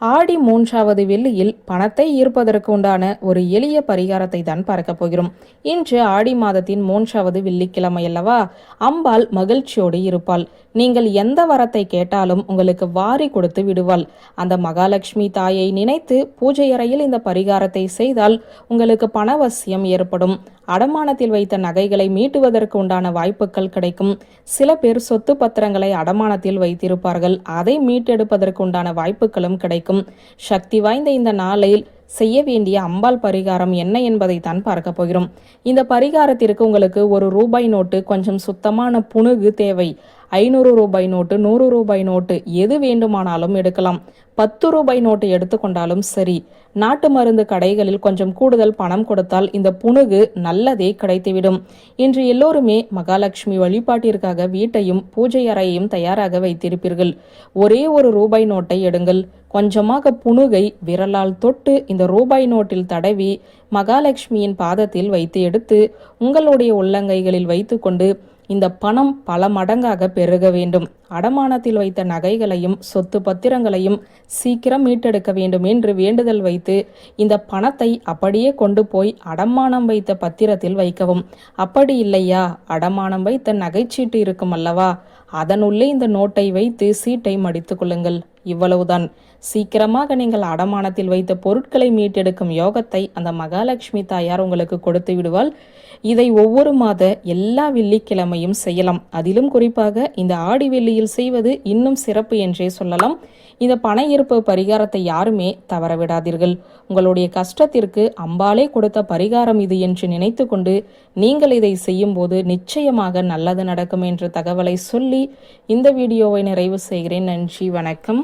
ஆடி மூன்றாவது வெள்ளியில் பணத்தை ஈர்ப்பதற்கு உண்டான ஒரு எளிய பரிகாரத்தை தான் பார்க்க போகிறோம். இன்று ஆடி மாதத்தின் மூன்றாவது வெள்ளிக்கிழமை அல்லவா? அம்பாள் மகிழ்ச்சியோடு இருப்பாள். நீங்கள் எந்த வரத்தை கேட்டாலும் உங்களுக்கு வாரி கொடுத்து விடுவாள். அந்த மகாலட்சுமி தாயை நினைத்து பூஜை அறையில் இந்த பரிகாரத்தை செய்தால் உங்களுக்கு பணவசியம் ஏற்படும். அடமானத்தில் வைத்த நகைகளை மீட்டுவதற்கு உண்டான வாய்ப்புகள் கிடைக்கும். சில பேர் சொத்து பத்திரங்களை அடமானத்தில் வைத்திருப்பார்கள். அதை மீட்டெடுப்பதற்கு உண்டான வாய்ப்புகளும் கிடைக்கும். சக்தி வாய்ந்த இந்த நாளில் செய்ய வேண்டிய அம்பாள் பரிகாரம் என்ன என்பதை தான் பார்க்க போகிறோம். இந்த பரிகாரத்திற்கு உங்களுக்கு ஒரு ரூபாய் நோட்டு கொஞ்சம் சுத்தமான புணுகு தேவை. ஐநூறு ரூபாய் நோட்டு நூறு ரூபாய் நோட்டு எது வேண்டுமானாலும் எடுக்கலாம். பத்து ரூபாய் நோட்டு எடுத்துக்கொண்டாலும் சரி. நாட்டு மருந்து கடைகளில் கொஞ்சம் கூடுதல் பணம் கொடுத்தால் இந்த புணுகு நல்லதே கிடைத்துவிடும். இன்று எல்லோருமே மகாலட்சுமி வழிபாட்டிற்காக வீட்டையும் பூஜை அறையையும் தயாராக வைத்திருப்பீர்கள். ஒரே ஒரு ரூபாய் நோட்டை எடுங்கள். கொஞ்சமாக புணுகை விரலால் தொட்டு இந்த ரூபாய் நோட்டில் தடவி மகாலட்சுமியின் பாதத்தில் வைத்து எடுத்து உங்களுடைய உள்ளங்கைகளில் வைத்துக்கொண்டு இந்த பணம் பல மடங்காக பெருக வேண்டும். அடமானத்தில் வைத்த நகைகளையும் சொத்து பத்திரங்களையும் சீக்கிரம் மீட்டெடுக்க வேண்டும் என்று வேண்டுதல் வைத்து இந்த பணத்தை அப்படியே கொண்டு போய் அடமானம் வைத்த பத்திரத்தில் வைக்கவும். அப்படி இல்லையா? அடமானம் வைத்த நகைச்சீட்டு இருக்கும் அல்லவா? அதனுள்ளே இந்த நோட்டை வைத்து சீட்டை மடித்துக் கொள்ளுங்கள். இவ்வளவுதான். சீக்கிரமாக நீங்கள் அடமானத்தில் வைத்த பொருட்களை மீட்டெடுக்கும் யோகத்தை அந்த மகாலட்சுமி தாயார் உங்களுக்கு கொடுத்து விடுவாள். இதை ஒவ்வொரு மாத எல்லா வெள்ளிக்கிழமையும் செய்யலாம். அதிலும் குறிப்பாக இந்த ஆடி வெள்ளியில் செய்வது இன்னும் சிறப்பு என்றே சொல்லலாம். இந்த பண ஈர்ப்பு பரிகாரத்தை யாருமே தவறவிடாதீர்கள். உங்களுடைய கஷ்டத்திற்கு அம்பாலே கொடுத்த பரிகாரம் இது என்று நினைத்து கொண்டு நீங்கள் இதை செய்யும்போது நிச்சயமாக நல்லது நடக்கும் என்ற தகவலை சொல்லி இந்த வீடியோவை நிறைவு செய்கிறேன். நன்றி வணக்கம்.